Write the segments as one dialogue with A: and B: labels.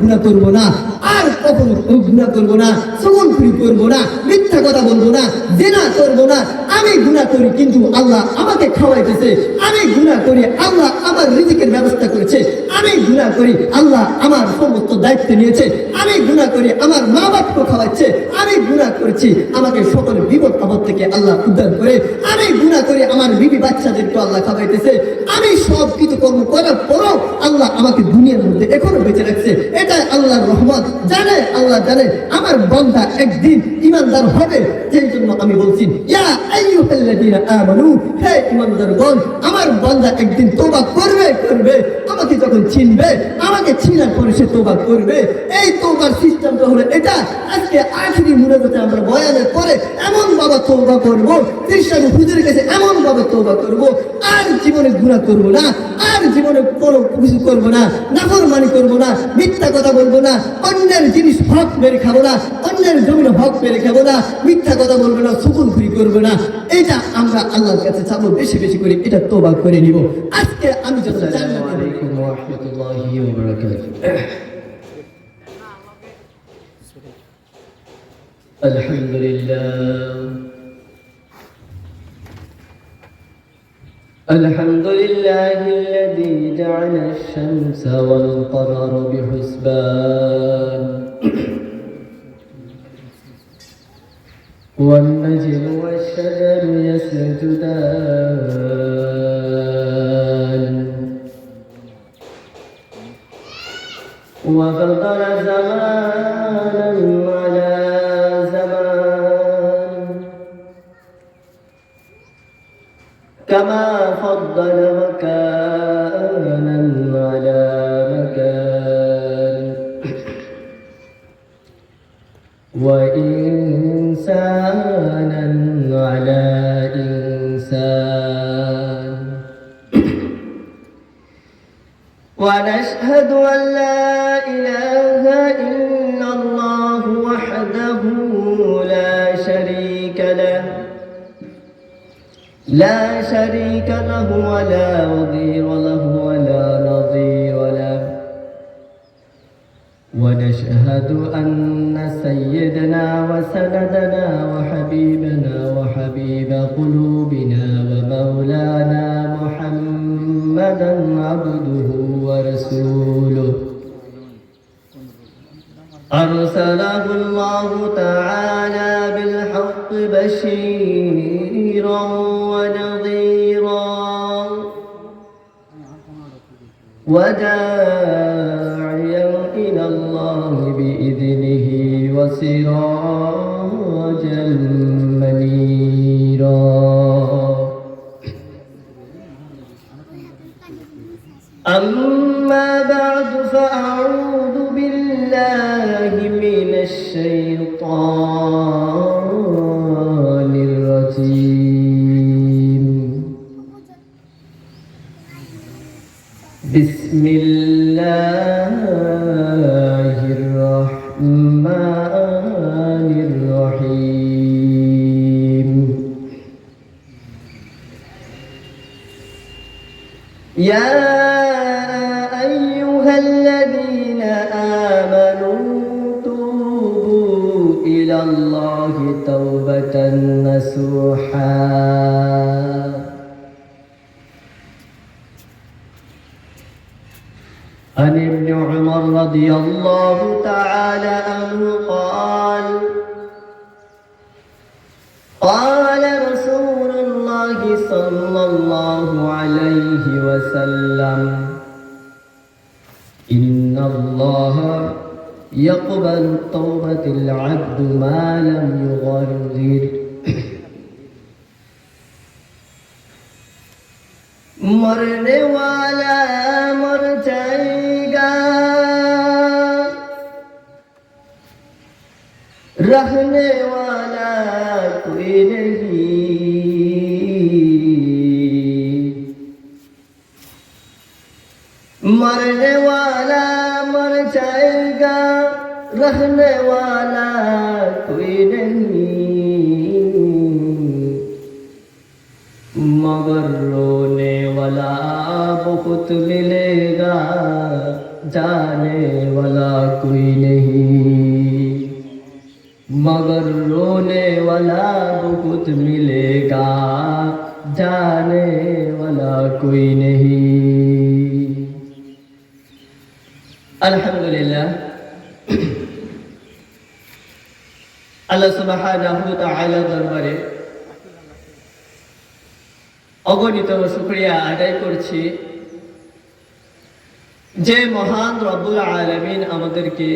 A: গুণা করব না আর কখনো গুণা করব না ফ্রি করব না। মিথ্যা কথা বলব না জেনা করব না। আমি গুণা করি কিন্তু আল্লাহ আমাকে খাওয়াইতেছে। আমি গুণা করি আল্লাহ আমার রিজিকের ব্যবস্থা করেছে। আমি গুণা করি আল্লাহ আমার সমস্ত দায়িত্ব নিয়েছে। আমি গুণা করি আমার মা বাপকে খাওয়াচ্ছে। আমি গুণা করছি আমাকে সকল বিপদ আপদ থেকে আল্লাহ উদ্ধার করে। আমি গুণা করি আমার বিবি বাচ্চাদেরকে আল্লাহ খাওয়াইতেছে। আমি সব কিছু কর্ম করার পরও আল্লাহ আমাকে দুনিয়ার মধ্যে এখনও বেঁচে রাখছে। এটা আল্লাহর রহমত। জানে, আল্লাহ জানে, আমার বন্ধা একদিন ইমানদার হবে। সেই জন্য আমি বলছি আমার বন্ধা একদিন তোবা করবে করবে। আমাকে যখন চিনবে, আমাকে চিনার পরে সে তোবা করবে। এই তোবার সিস্টেমটা হলো এটা। আজকে আখরি মুনাজাতে আমরা বয়ানের পরে এমন বাবা তোবা করব খ্রিস্টান হুজুরের কাছে এমন বাবা তোবা করব আর জীবনে গুণা করবো না আর জীবনে কোনো কিছু করবো না নাফরমানি করবো না মিথ্যা কথা বলবো না অন্যের জিনিস হক মেরে খাবো না অন্যের জমিনে হক মেরে খাবো না মিথ্যা কথা বলবো না সুকুন ঘুরি করবো না এটা আমরা আল্লাহর কাছে চাবো বেশি বেশি করে এটা তোবা করে নিব আজকে আমি যত
B: السلام
A: জান্নাতে
B: عليكم ورحمة الله وبركاته الحمد لله الحمد لله الذي جعل الشمس والقمر بحسبان. والنجم والشجر يسجدان. وفضل زمانا ونشهد أن سيدنا وسندنا وحبيبنا وحبيب قلوبنا ومولانا محمدا عبده ورسوله. أرسله الله تعالى بالحق بشيرا ونظيرا وداعيا بإذنه وسراجا منيرا. أما بعد فأعوذ بالله من الشيطان صلى الله عليه وسلم. إن الله يقبل توبة العبد ما لم يغرر. مرنے والا مر جائے گا رہنے والا کوئی نہیں रहने वाला कोई नहीं। मगर रोने वाला बहुत मिलेगा, जाने वाला कोई नहीं। मगर रोने वाला बहुत मिलेगा, जाने वाला कोई नहीं। अल्हम्दुलिल्लाह। আল্লাহ সুবহানাহু দরবারে অগণিত শুকরিয়া আদায় করছি। যে মহান রব্বুল আলামিন আমাদেরকে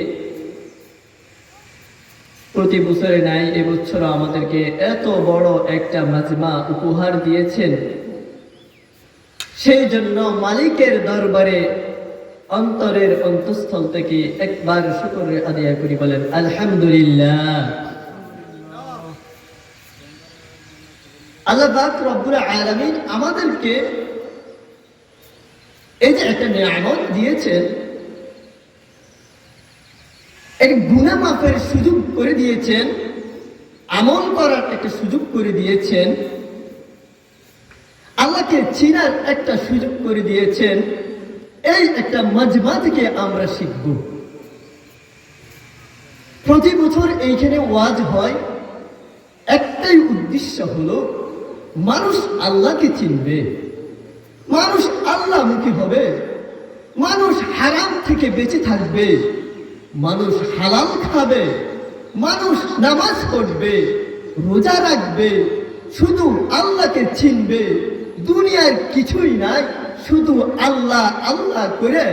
B: প্রতি বছরে নাই এবছর আমাদেরকে এত বড় একটা মাজমা উপহার দিয়েছেন। সেই জন্য মালিকের দরবারে অন্তরের অন্তঃস্থল থেকে একবার শুকর আদায় করি, বলেন, আলহামদুলিল্লাহ। আল্লাহ আমাদেরকে এই যে একটা নিয়ামত দিয়েছেন এক মাফের সুযোগ করে দিয়েছেন, আমল করার একটা সুযোগ করে দিয়েছেন, আল্লাহকে চিনার একটা সুযোগ করে দিয়েছেন, এই একটা মজমা থেকে আমরা শিখব। প্রতি বছর এইখানে ওয়াজ হয়, একটাই উদ্দেশ্য হলো মানুষ আল্লাহকে চিনবে, মানুষ আল্লাহমুখী হবে, মানুষ হারাম থেকে বেঁচে থাকবে, মানুষ হালাল খাবে, মানুষ নামাজ পড়বে, রোজা রাখবে, শুধু আল্লাহকে চিনবে, দুনিয়ার কিছুই নাই, শুধু আল্লাহ আল্লাহ করে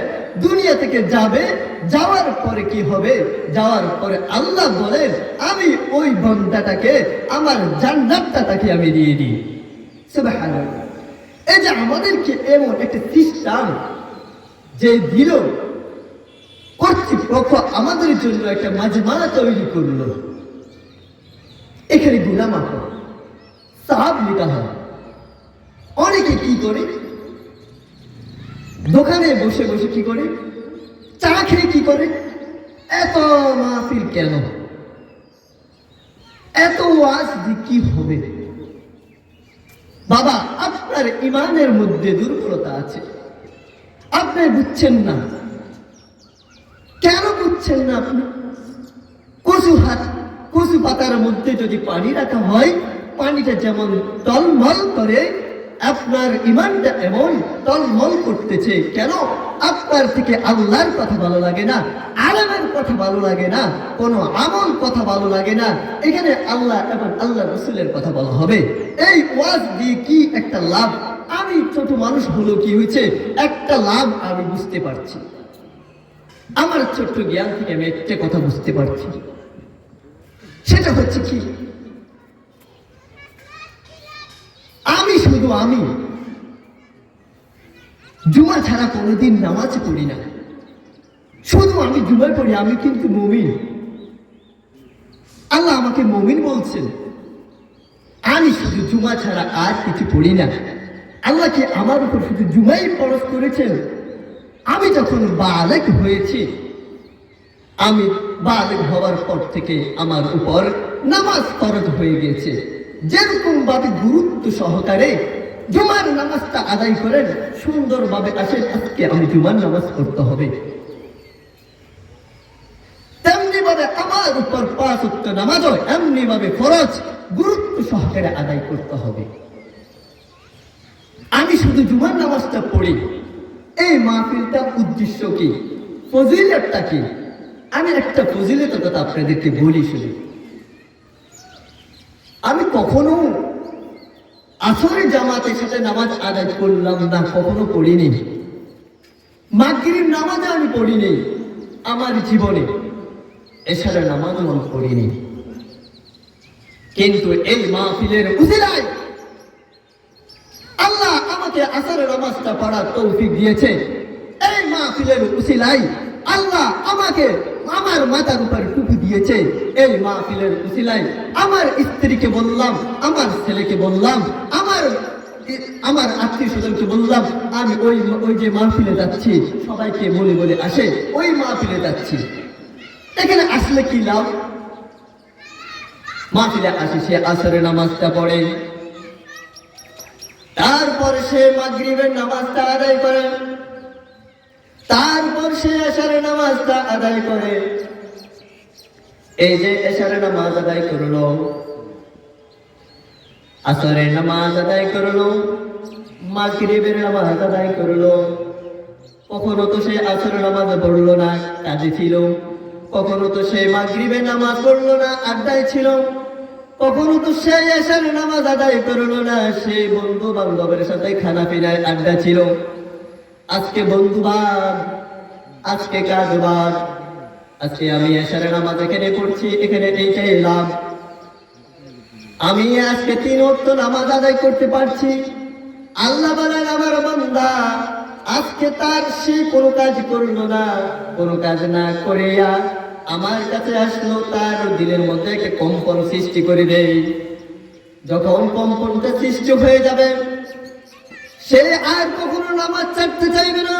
B: দুনিয়া থেকে যাবে, যাওয়ার পরে কি হবে? যাওয়ার পরে আল্লাহ বলেন, আমি ওই বন্দাটাকে, আমার জান্নাতটা তাকে আমি দিয়ে দিই। এই যে আমাদেরকে এমন একটা সিস্টেম যে দিল, কর্তৃপক্ষ আমাদের জন্য একটা মাজমানা তৈরি করল। এখানে হয়, সাহাব লিখা হয়। অনেকে কি করে? দোকানে বসে বসে কি করে? চা খেয়ে কি করে? এত মাহফিল কেন? এত ওয়াজ কি হবে? বাবা, আপনার ইমানের মধ্যে দুর্বলতা আছে। আপনি বুঝছেন না। কেন বুঝছেন না আপনি? কচু হাত, কচু পাতার মধ্যে যদি পানি রাখা হয়, পানিটা যেমন টলমল করে আপনার ইমানটা এমন টলমল করতেছে। কেন? আপনার থেকে আল্লাহর কথা ভালো লাগে না, আলমের কথা ভালো লাগে না, কোনো আমল কথা ভালো লাগে না। এখানে আল্লাহ এবং আল্লাহ রসুলের কথা বলা হবে। এই ওয়াজ দিয়ে কি একটা লাভ? আমি ছোট মানুষ হলো কি হয়েছে? একটা লাভ আমি বুঝতে পারছি। আমার ছোট্ট জ্ঞান থেকে আমি একটা কথা বুঝতে পারছি। সেটা হচ্ছে কি? আমি শুধু আমি। জুমা ছাড়া কোনোদিন নামাজ পড়ি না। শুধু আমি জুমায় পড়ি, আমি কিন্তু মমিন। আল্লাহ আমাকে মমিন বলছেন। আমি শুধু জুমা ছাড়া আর কিছু পড়ি না। আল্লাহ কি আমার উপর শুধু জুমাই ফরজ করেছেন। আমি যখন বালেক হয়েছি, আমি বালেক হওয়ার পর থেকে আমার উপর নামাজ ফরজ হয়ে গেছে। যেরকম ভাবে গুরুত্ব সহকারে জুমার নামাজটা আদায় করেন, সুন্দরভাবে আসেন। আজকে আমি জুমার নামাজ পড়তে হবে। তেমনি ভাবে আমার উপর পাঁচ এমনি ভাবে খরচ গুরুত্ব সহকারে আদায় করতে হবে। আমি শুধু জুমার নামাজটা পড়ি। এই মাহফিলটা উদ্দেশ্য কি? ফজিলতটা কি? আমি একটা ফজিলতের কথা আপনাদেরকে বলি শুধু আমি কখনো আসরে জামাতের সাথে নামাজ আদায় করলাম না, কখনো পড়িনি। মাগরিব নামাজও আমি পড়িনি আমার জীবনে। এছাড়া নামাজও আমি পড়িনি। কিন্তু এই মাহফিলের উসিলায় আল্লাহ আমাকে আসরের নামাজটা পড়ার তৌফিক দিয়েছে। এই মাহফিলের উসিলাই আল্লাহ আমাকে আমার মাথার উপর টুপি দিয়েছে, এই মাহফিলের উসিলাই আমার স্ত্রীকে বললাম, আমার ছেলেকে বললাম, আমার আমার আত্মীয় স্বজনকে বললাম, আমি ওই ওই যে মাহফিলে যাচ্ছি, সবাইকে বলে বলে আসে, ওই মাহফিলে যাচ্ছি। এখানে আসলে কি লাভ? মাহফিলে আসে, সে আসরে নামাজটা পড়ে। তারপরে সে মাগরিবের নামাজটা আদায় করে। তারপর সে এশারে নামাজটা আদায় করে। এই যে এশারে নামাজ আদায় করল, আসরে নামাজ আদায় করল, মাগরিবের নামাজ আদায় করল। কখনো তো সে আসরে নামাজ পড়ল না, কাজে ছিল। কখনো তো সে মাগরিবের নামাজ পড়ল না, আড্ডায় ছিল। কখনো তো সে এসার নামাজ আদায় করল না, সে বন্ধু বান্ধবের সাথে খানা পিনায় আড্ডা ছিল। আজকে বন্ধুবাদ আজকে কাজবাদ আজকে আমি এসার নামাজ এখানে পড়ছি, এখানে এইটাই লাভ আমি আজকে তিন অক্ট নামাজ আদায় করতে পারছি। আল্লাহ বলেন, আমার বান্দা, আজকে তার সে কোনো কাজ করল না, কোনো কাজ না করিয়া আমার কাছে আসলো, তার দিলের মধ্যে একটা কম্পন সৃষ্টি করে দেয় যখন কম্পনটা সৃষ্টি হয়ে যাবে সে আর কখনো নামাজ ছাড়তে চাইবে না।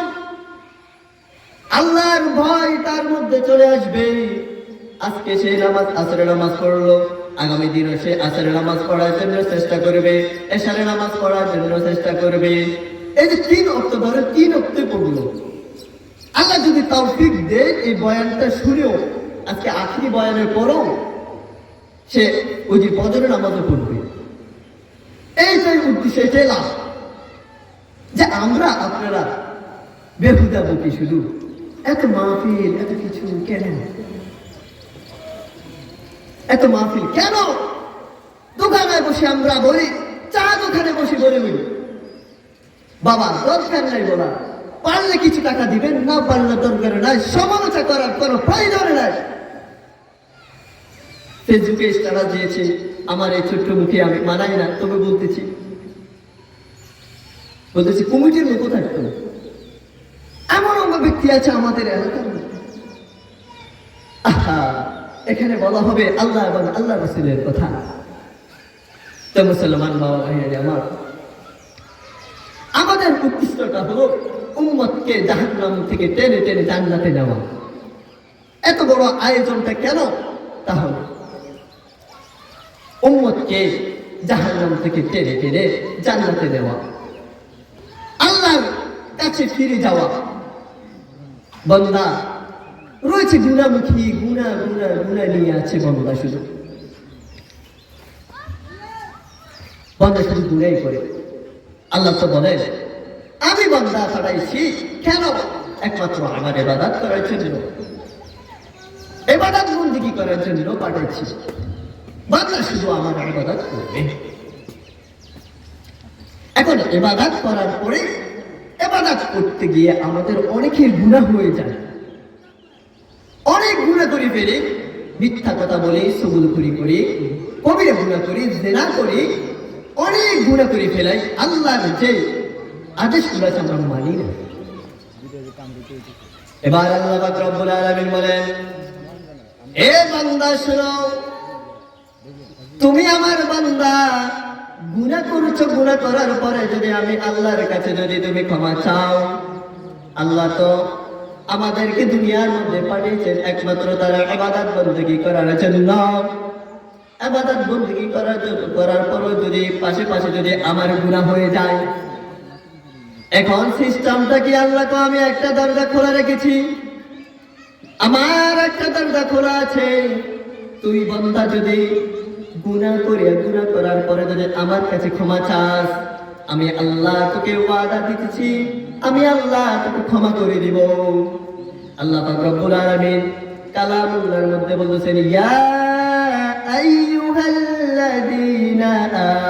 B: আল্লাহর ভয় তার মধ্যে চলে আসবে। আজকে সে নামাজ আসরে নামাজ পড়ল, আগামী দিনও সে আসরে নামাজ পড়ার জন্য চেষ্টা করবে এসারে নামাজ পড়ার জন্য চেষ্টা করবে। এই যে তিন অক্ট ধরে তিন অক্টে পড়ল। আল্লাহ যদি তৌফিক দেয় এই বয়ানটা শুনেও, আজকে আখরি বয়ানের পরও সে ওই যে বদরের নামাজও পড়বে। এইটাই উদ্দেশ্য, এটাই লাভ। যে আমরা আপনারা বেহুদা বকি শুধু। এত মাহফিল, এত কিছু কেন? এত মাহফিল কেন? দোকানে বসে আমরা বলি, চা দোকানে বসে বলে বলি। বাবা, দরকার নাই বলা। পারলে কিছু টাকা দিবেন, না পারলে দরকার নাই। সমালোচনা করার কোনো প্রয়োজন নাই। ফেসবুকে স্ট্যাটাস দিয়েছে, আমার এই ছোট্ট মুখে আমি মানাই না, তবে বলতেছি বলতেছি, কমিটির লোক থাকতো এমন অন্য ব্যক্তি আছে আমাদের এলাকার আহা, এখানে বলা হবে আল্লাহ এবং আল্লাহ রসুলের কথা। তো মুসলমান বাবা ভাইয়া আমার, আমাদের উদ্দেশ্যটা হলো উম্মতকে জাহান্নাম থেকে টেনে টেনে জান্নাতে নেওয়া। এত বড় আয়োজনটা কেন? তাহলে উম্মতকে জাহান্নাম থেকে টেনে টেনে জান্নাতে নেওয়া। কাছে ফিরে যাওয়া। বন্দা, রয়েছে গুণামুখী, গুণা গুণা গুণা নিয়ে আছে বন্দা শুধু। বন্দা শুধু গুণাই করে। আল্লাহ তো বলেন, আমি বন্দা পাঠাইছি কেন? একমাত্র আমার এবাদাত করার জন্য। এবাদাত বন্দিগি করার জন্য পাঠাইছি। বান্দা শুধু আমার এবাদাত করবে। এখন এবাদাত করার পরে এবাদাত করতে গিয়ে আমাদের অনেকের গুণা হয়ে যায়। অনেক গুণা করে ফেলে, মিথ্যা কথা বলে সবুল করি করি কবিরা গুণা করি, জেনা করি, অনেক গুণা করে ফেলাই আল্লাহর যে আদেশগুলো আছে আমরা মানি না। এবার আল্লাহ পাক আলামিন বলেন, এ বান্দা শোনো, তুমি আমার বান্দা গুণা করছ গুণা করার পরে যদি আমি আল্লাহর কাছে যদি তুমি ক্ষমা চাও, আল্লাহ তো আমাদেরকে দুনিয়ার মধ্যে পাঠিয়েছেন। একমাত্র তারা আবাদাত বন্দী করার জন্য। আবাদাত বন্দী করার জন্য, করার পরও যদি পাশে পাশে যদি আমার গুণা হয়ে যায়, এখন সিস্টেমটা কি আল্লাহ তো আমি একটা দরজা খোলা রেখেছি? আমার একটা দরজা খোলা আছে। তুই বন্ধা যদি গুনাহ করে, গুনাহ করার পরে যদি আমার কাছে ক্ষমা চাস, আমি আল্লাহ তোকে ওয়াদা দিতেছি, আমি আল্লাহ তোকে ক্ষমা করে দিব। আল্লাহ রব্বুল আলামিন কালামুল্লাহর মধ্যে বলতেছেন, ইয়া আইয়ুহাল্লাযীনা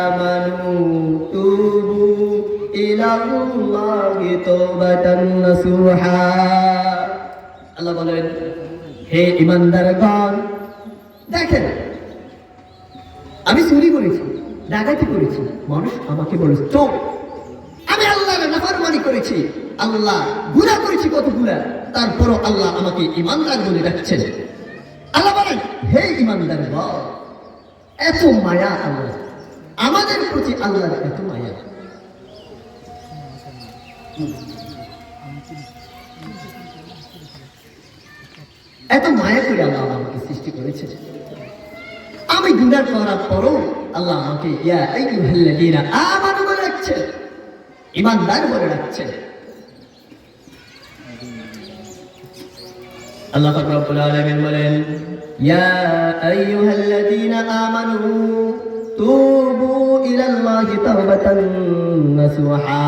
B: আমানু তুবু ইলাল্লাহি তাওবাতান নাসুহা। আল্লাহ বলেন, হে ইমানদারগণ দেখেন আমি চুরি করেছি, ডাকাতি করেছি। মানুষ আমাকে বলেছে চোখ আমি আল্লাহ নাফরমানি করেছি। আল্লাহ গুণা করেছি কত গুণা তারপরও আল্লাহ আমাকে ইমানদার বলে ডাকছেন। আল্লাহ বলেন, হে ইমানদার এত মায়া আল্লাহ। আমাদের প্রতি আল্লাহর এত মায়া। এত মায়া করে আল্লাহ আমাকে সৃষ্টি করেছে গুনাহ করার পরও আল্লাহ আমাকে, ইয়া আইয়ুহাল্লাযীনা আমানু বলে রাখছে ইমানদার বলে রাখছে আল্লাহ পাক রব্বুল আলামিন বলেন, ইয়া আমানু তুবু তাওবাতান নাসুহা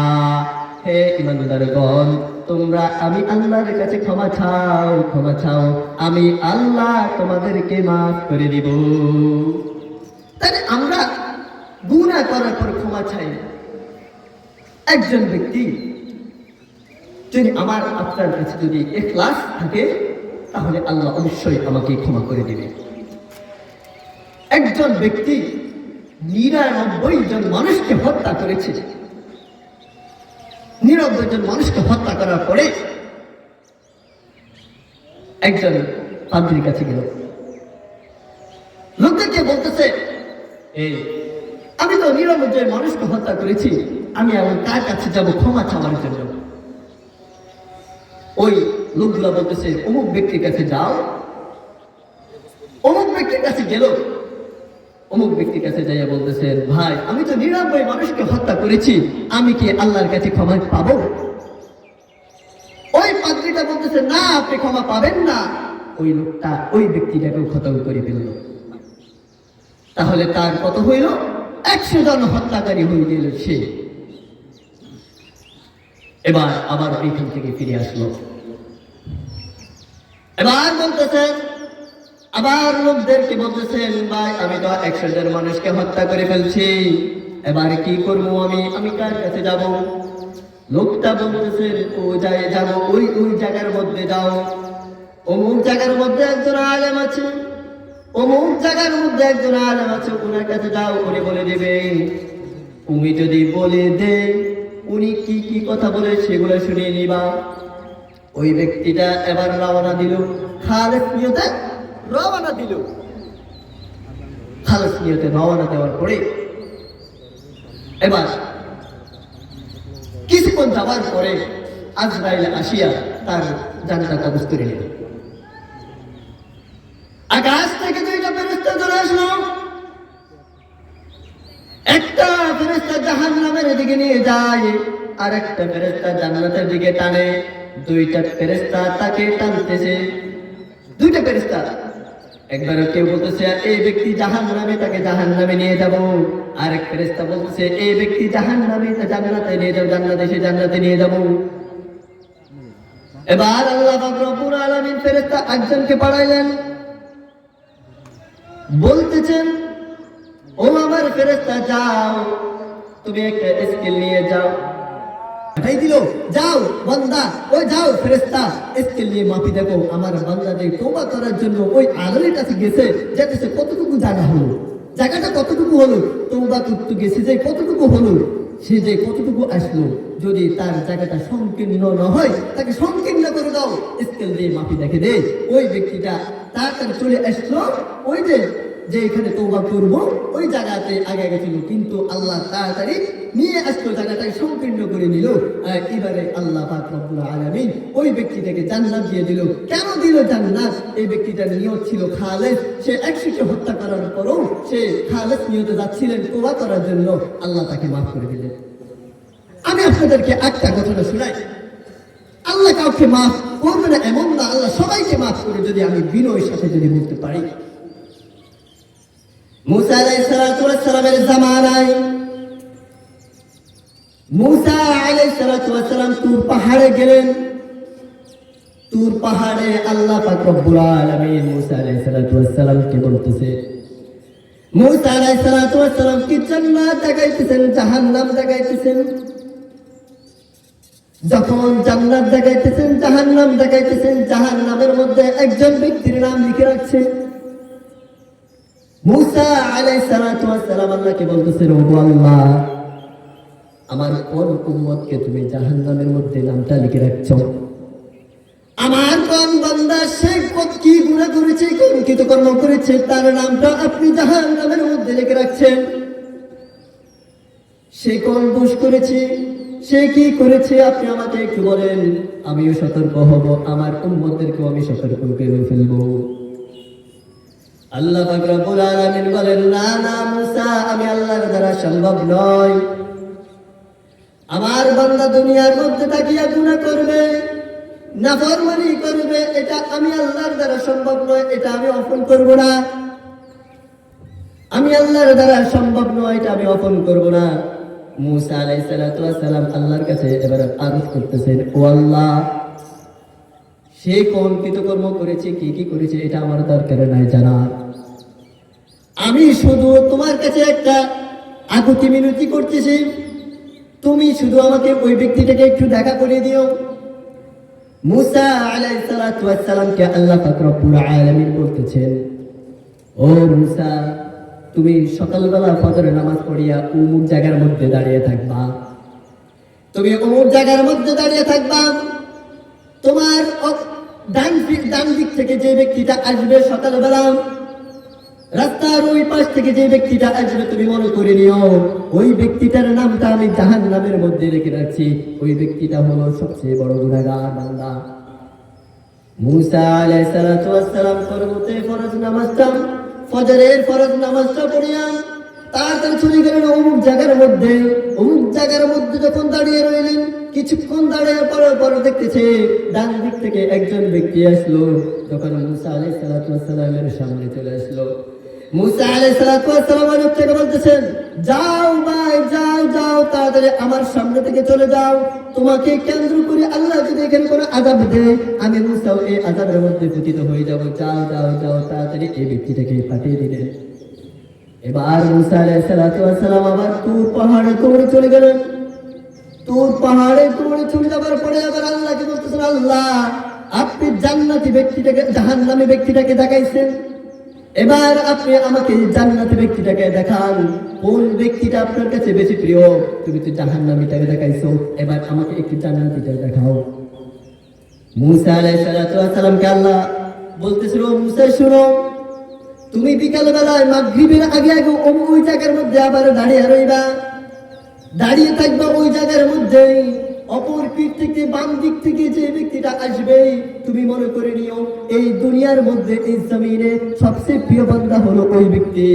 B: হে ইমানদারগণ, তোমরা আমি আল্লাহর কাছে ক্ষমা চাও ক্ষমা চাও। আমি আল্লাহ তোমাদেরকে মাফ করে দিব। তাহলে আমরা গুনাহ করার পর ক্ষমা চাই একজন ব্যক্তি যদি আমার, আপনার কাছে যদি এখলাস থাকে, তাহলে আল্লাহ অবশ্যই আমাকে ক্ষমা করে দেবে। একজন ব্যক্তি নিরানব্বই জন মানুষকে হত্যা করেছে। নিরানব্বই জন মানুষকে হত্যা করার পরে একজন পাদ্রির কাছে গেল লোকদেরকে বলতেছে এই আমি তো জন মানুষকে হত্যা করেছি। আমি এমন কার কাছে যাব? ক্ষমা চাওয়ার জন্য। ওই লোকগুলা বলতেছে, অমুক ব্যক্তির কাছে যাও। অমুক ব্যক্তির কাছে গেল। অমুক ব্যক্তির কাছে যাইয়া বলতেছে, ভাই, আমি তো নিরানব্বই মানুষকে হত্যা করেছি। আমি কি আল্লাহর কাছে ক্ষমা পাবো? ওই পাত্রীটা বলতেছে, না, আপনি ক্ষমা পাবেন না। ওই লোকটা ওই ব্যক্তিটাকেও খতম করে ফেলল। তাহলে তার কত হইল? একশো জন হত্যাকারী হয়ে গেল সে। এবার আবার ওইখান থেকে ফিরে আসলো। এবার বলতেছেন আবার লোকদেরকে বলতেছেন, ভাই, আমি তো একশো জন মানুষকে হত্যা করে ফেলছি। এবার কি করব আমি? আমি কার কাছে যাব? লোকটা বলতেছেন ও যাই যাব, ওই ওই জায়গার মধ্যে যাও। অমুক জায়গার মধ্যে একজন আলেম আছে। অমুক জায়গার মধ্যে একজন আলেম আছে ওনার কাছে যাও, উনি বলে দেবে, তুমি যদি বলে দে, উনি কি কি কথা বলে সেগুলো শুনিয়ে নিবা। ওই ব্যক্তিটা এবার রওনা দিল খালেদ নিয়তে রওনা দিল। খালেদ নিয়তে রওনা দেওয়ার পরে এবার কিছুক্ষণ যাওয়ার পরে আজরাইল আসিয়া তার জানটা কাগজ করে নিল। আকাশ আসলো। একটা ফেরেস্তা জাহান নামের নিয়ে যায়, আর একটা ফেরেস্তা দিকে টানে। দুইটা ফেরেস্তা তাকে টানতেছে। দুইটা ফেরেস্তা একবার কেউ বলতেছে এই ব্যক্তি জাহান নামে তাকে জাহান নামে নিয়ে যাব। ফেরেস্তা বলতেছে এই ব্যক্তি জাহান নামে নিয়ে সে নিয়ে যাব। এবার আল্লাহ আলামিন ফেরেস্তা একজনকে পাঠাইলেন। বলতেছেন, ও আমার ফেরেস্তা যাও, তুমি একটা স্কেল নিয়ে যাও।
A: পাঠাই দিল, যাও, বান্দা ওই যাও ফেরেস্তা স্কেল নিয়ে মাপি দেখো, আমার বান্দা যে তোবা করার জন্য ওই আদলের কাছে গেছে যেতেছে কতটুকু জায়গা হলো, জায়গাটা কতটুকু হলো তোবা করতে গেছে যে কতটুকু হলো, সে যে কতটুকু আসলো, যদি তার জায়গাটা সংকীর্ণ না হয়, তাকে সংকীর্ণ করে দাও, স্কেল দিয়ে মাপি দেখে দে। ওই ব্যক্তিটা তাড়াতাড়ি চলে আসলো। ওই যে যে এখানে তৌবা করব, ওই জায়গাতে আগে গেছিল কিন্তু আল্লাহ তাড়াতাড়ি নিয়ে আসলো, জায়গাটাকে সংকীর্ণ করে নিল। এবারে আল্লাহ আলামিন ওই ব্যক্তিটাকে জান্নাত দিয়ে দিল। কেন দিল জান্নাত? এই ব্যক্তিটার নিয়ত ছিল খালেদ সে একশোকে হত্যা করার পরও সে খালেদ নিয়তে যাচ্ছিলেন তোবা করার জন্য। আল্লাহ তাকে মাফ করে দিলেন। আমি আপনাদেরকে একটা ঘটনা শোনাই। আল্লাহ কাউকে মাফ করবে না, এমন না, আল্লাহ সবাইকে মাফ করে যদি আমি বিনয়ের সাথে যদি বলতে পারি। মুসা দেখাইতেছেন। যখন জান্নাত দেখাইতেছেন, জাহান্নাম দেখাইতেছেন, জাহান্নামের মধ্যে একজন ব্যক্তির নাম লিখে রাখছেন মুসা ওয়াস সালাম আল্লাহকে আল্লাহ, আমার কোন উম্মতকে তুমি জাহান্নামের মধ্যে নামটা লিখে রাখছো? আমার কোন বান্দা, সে কি করেছে করেছে, তার নামটা আপনি জাহান্নামের মধ্যে লিখে রাখছেন? সে কোন দোষ করেছে? সে কি করেছে আপনি আমাকে একটু বলেন? আমিও সতর্ক হব, আমার উম্মতদেরকেও আমি সতর্ক করে ফেলব। আল্লাহ রব্বুল আলামিন বলেন, না না, মুসা, আমি আল্লাহর দ্বারা সম্ভব নয় আমার বান্দা দুনিয়ার মধ্যে তাকিয়া গুনাহ করবে, নাফরমানি করবে, এটা আমি আল্লাহর দ্বারা সম্ভব নয়, এটা আমি অপন করব না। আমি আল্লাহর দ্বারা সম্ভব নয়, এটা আমি অপন করব না। মুসা ওয়াস সালাম আল্লাহর কাছে এবার আরজ করতেছেন, ও আল্লাহ, সে কোন কৃতকর্ম করেছে, কি কি করেছে, এটা আমার দরকার নাই জানা আমি শুধু তোমার কাছে একটা আকুতি মিনতি করতেছি। তুমি শুধু আমাকে ওই ব্যক্তিটাকে একটু দেখা করে দিও। মুসা আলাইহিস সালাতু ওয়াস সালামকে আল্লাহ পাক রব্বুল আলামিন বলতেছেন, ও মুসা তুমি সকালবেলা ফজরের নামাজ পড়িয়া অমুক জায়গার মধ্যে দাঁড়িয়ে থাকবা। তুমি অমুক জায়গার মধ্যে দাঁড়িয়ে থাকবা। তোমার ডান দিক ডান দিক থেকে যে ব্যক্তিটা আসবে সকালবেলা, রাস্তার ওই পাশ থেকে যে ব্যক্তিটা আসবে তুমি মনে করে নিও, ওই ব্যক্তিটার নামটা আমি জাহান নামের মধ্যে রেখে রাখছি। ওই ব্যক্তিটা হলো সবচেয়ে বড় গুণাগার বান্দা। মুসা আলাইহিস সালাতু ওয়াস সালাম পরবর্তী ফরজ নামাজটা ফজরের ফরজ নামাজটা পড়িয়া তাড়াতাড়ি চলে গেলেন অমুক জায়গার মধ্যে। অমুক জায়গার মধ্যে যখন দাঁড়িয়ে রইলেন, কিছুক্ষণ দাঁড়িয়ে পরে পরে দেখতেছে ডান দিক থেকে একজন ব্যক্তি আসলো। তখন মুসা আলি সালাতামের সামনে চলে আসলো। মুসা আলি সালাতামের থেকে বলতেছেন, যাও ভাই, যাও যাও। তাড়াতাড়ি আমার সামনে থেকে চলে যাও। তোমাকে কেন্দ্র করে আল্লাহ যদি এখানে কোনো আজাব দেয় আমি মুসাও এই আজাবের মধ্যে পতিত হয়ে যাব। যাও যাও যাও, তাড়াতাড়ি এই ব্যক্তিটাকে পাঠিয়ে দিলেন এবার মুসা আলাইহিস সালাতু ওয়াস সালাম আবার তুর পাহাড়ে দৌড়ে চলে গেলেন। তুর পাহাড়ে দৌড়ে চলে যাবার পরে আবার আল্লাহকে বলতেছেন, আল্লাহ, আপনি জান্নাতি ব্যক্তিটাকে, জাহান্নামী ব্যক্তিটাকে দেখাইছেন। এবার আপনি আমাকে জান্নাতি ব্যক্তিটাকে দেখান। কোন ব্যক্তিটা আপনার কাছে বেশি প্রিয়? তুমি তো জাহান্নামীটাকে দেখাইছো। এবার আমাকে একটু জান্নাতিটা দেখাও। মুসা সালাতু ওয়াস সালামকে আল্লাহ বলতেছিল, মুসা, শুনো, তুমি বিকাল বেলায় মাগরিবের আগে আগে ওই- জায়গার মধ্যে আবার দাঁড়িয়ে রইবা। দাঁড়িয়ে থাকবা ওই জায়গার মধ্যে অপর পিঠ থেকে বাম দিক থেকে যে ব্যক্তিটা আসবে, তুমি মনে করে নিও, এই দুনিয়ার মধ্যে এই জমিনে সবচেয়ে প্রিয় বান্দা হলো ওই ব্যক্তি।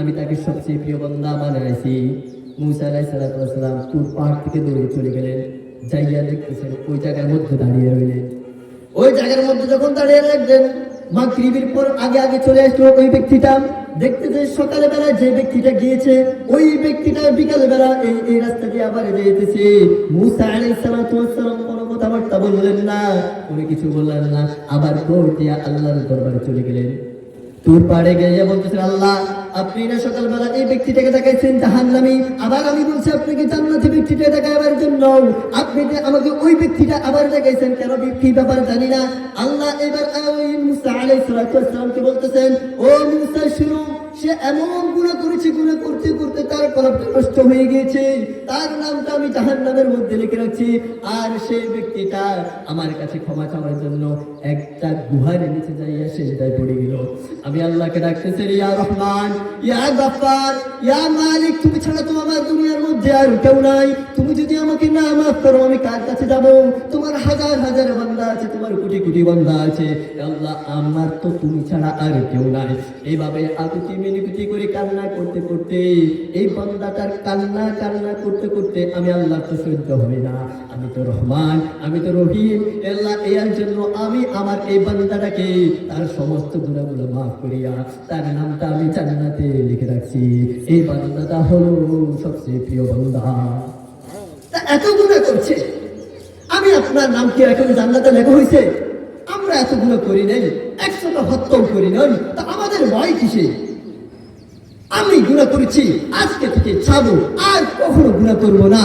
A: আমি তাকে সবচেয়ে প্রিয় বান্দা বানাইছি। মুসা ওয়াস সালাম তুর পাহাড় থেকে দৌড়ে চলে গেলেন, যাইয়া দেখতেছেন ওই জায়গার মধ্যে দাঁড়িয়ে রইলেন। ওই জায়গার মধ্যে যখন দাঁড়িয়ে রাখবেন মাগরিবের পর আগে আগে চলে আসলো ওই ব্যক্তিটা। দেখতে যে সকালে বেলা যে ব্যক্তিটা গিয়েছে, ওই ব্যক্তিটা বিকাল বেলা এই এই রাস্তা দিয়ে আবার যেতেছে। মুসা আলাইহিস সালাম কোনো কথাবার্তা বললেন না, কোনো কিছু বললেন না। আবার দৌড় দিয়া আল্লাহর দরবারে চলে গেলেন। তোর পাড়ে গিয়ে বলতেছেন, আল্লাহ আপনি না সকালবেলা এই ব্যক্তিটাকে দেখাইছেন জাহান্নামি, আবার আমি বলছি আপনাকে জান্নাতি ব্যক্তিটা দেখাবার জন্য? আপনি আমাকে ওই ব্যক্তিটা আবার দেখাইছেন কেন? কি ব্যাপার জানি না। আল্লাহ এবার মুসা আলাইহিস সালাতু ওয়াস বলতেছেন, ও মুসা, শুনো সে এমন গুণা করেছে, গুণা করতে করতে তার কলবটা নষ্ট হয়ে গিয়েছে। তার নামটা আমি জাহান্নামের মধ্যে লিখে রাখছি। আর সেই ব্যক্তিটা আমার কাছে ক্ষমা চাওয়ার জন্য একটা গুহার নিচে যাইয়া সেজদায় পড়ে গেল। আমি আল্লাহকে ডাকতেছি, ইয়া রহমান, ইয়া গাফফার, ইয়া মালিক, তুমি ছাড়া তো আমার দুনিয়ার মধ্যে আর কেউ নাই। তুমি যদি আমাকে না মাফ করো, আমি কার কাছে যাব? তোমার হাজার হাজার বান্দা আছে, তোমার কোটি কোটি বান্দা আছে। আল্লাহ, আমার তো তুমি ছাড়া আর কেউ নাই। এইভাবে আকুতি মিনতি করে কান্না করতে করতে, এই বান্দাটার কান্না কান্না করতে করতে আমি আল্লাহ তো সহ্য হই না। আমি তো রহমান, আমি তো রহিম। আল্লাহ এর জন্য আমি আমার এই বান্দাটাকে তার সমস্ত গুণাগুলো মাফ করিয়া তার নামটা আমি জান্নাতে লিখে রাখছি। এই বান্দাটা হলো সবচেয়ে প্রিয় বান্দা। এত গুণা করছে। আমি আপনার নাম কি এখন জান্নাতে লেখা হয়েছে আমরা এতগুলো করি নাই একশোটা হত্যাও করি নাই। তা আমাদের ভয় কিসে আমি গুণা করেছি, আজকে থেকে ছাড়বো। আর কখনো গুণা করব না,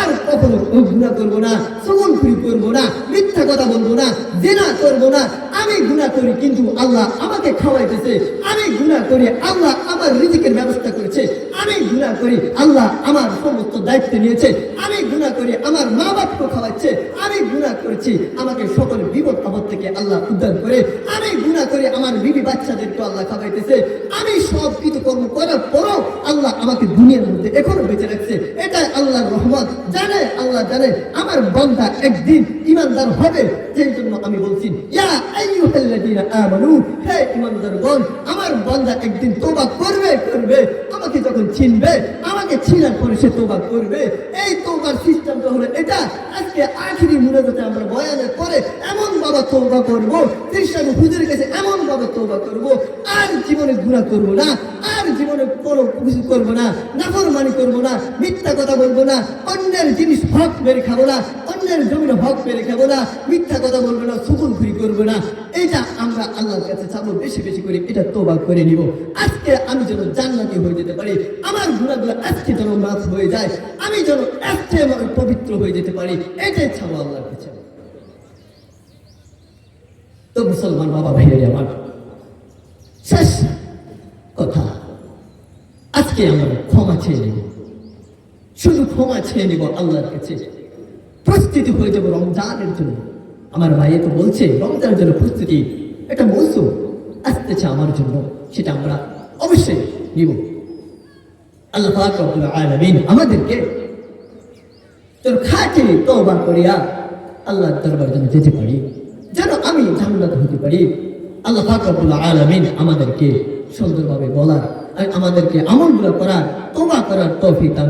A: আর কখনো গুণা করব না সমন খুরি করব না, মিথ্যা কথা বলব না, জেনা করব না। আমি গুণা করি, কিন্তু আল্লাহ আমাকে খাওয়াইতেছে। আমি গুণা করি, আল্লাহ আমার রিজিকের ব্যবস্থা করেছে। আমি গুণা করি, আল্লাহ আমার সমস্ত দায়িত্ব নিয়েছে। আমি গুণা করি, আমার মা বাপকে খাওয়াচ্ছে। আমি গুণা করেছি, আমাকে সকল বিপদ আপদ থেকে আল্লাহ উদ্ধার করে। আমি গুণা করে, আমার বিবি বাচ্চাদেরকে আল্লাহ খাওয়াইতেছে। আমি সব কিছু কর্ম করার পরও আল্লাহ আমাকে দুনিয়ার মধ্যে এখনও বেঁচে রাখছে। এটাই আল্লাহ আল্লাহর রহমত। জানে, আল্লাহ জানে, আমার বন্ধা একদিন ইমানদার হবে। সেই জন্য আমি বলছি আমার বন্ধা একদিন তোবা করবে করবে। আমাকে যখন চিনবে, আমাকে চিনার পরে সে তোবা করবে। এই তোবার সিস্টেমটা হলো এটা। আজকে আখিরি মুনাজাতে আমরা বয়ানের পরে এমন বাবা তোবা করব, খ্রিস্টান হুজুরের কাছে এমন বাবা তোবা করব, আর জীবনে গুণা করব না, আর জীবনে কোনো কিছু করব না, নাফরমানি করব না, মিথ্যা কথা বলব না, অন্যের জিনিস হক মেরে খাব না, অন্যের জমিনে হক মেরে খাব না, মিথ্যা কথা বলব না, সুকুন খুরি করব না, এটা আমরা আল্লাহর কাছে চাবো, বেশি বেশি করে এটা তোবা করে নিব। আজকে আমি যেন জান্নাতি হয়ে যেতে পারি, আমার গুণাগুলো আজকে যেন মাফ হয়ে যায়, আমি যেন আজকে পবিত্র হয়ে যেতে পারি, এটাই চাবো আল্লাহর কাছে। তো মুসলমান বাবা ভাইয়া আমার শেষ কথা। আজকে আমরা ক্ষমা চেয়ে নেব। শুধু ক্ষমা চেয়ে নেব আল্লাহর কাছে। প্রস্তুতি হয়ে যাব রমজানের জন্য। আমার ভাই তো বলছে, রমজানের জন্য প্রস্তুতি একটা মৌসুম আসতেছে আমার জন্য, সেটা আমরা অবশ্যই নিব। আল্লাহ রব্বুল আমাদেরকে তোর খাটে তওবা করিয়া আল্লাহর দরবার যেন যেতে পারি। জান্নাত হতে পারি। আল্লাহ পাক আলমিন আমাদেরকে সুন্দরভাবে বলার আর আমাদেরকে আমলগুলো করার, তওবা করার তৌফিক দান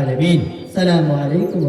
A: আলামিন। সালামু আলাইকুম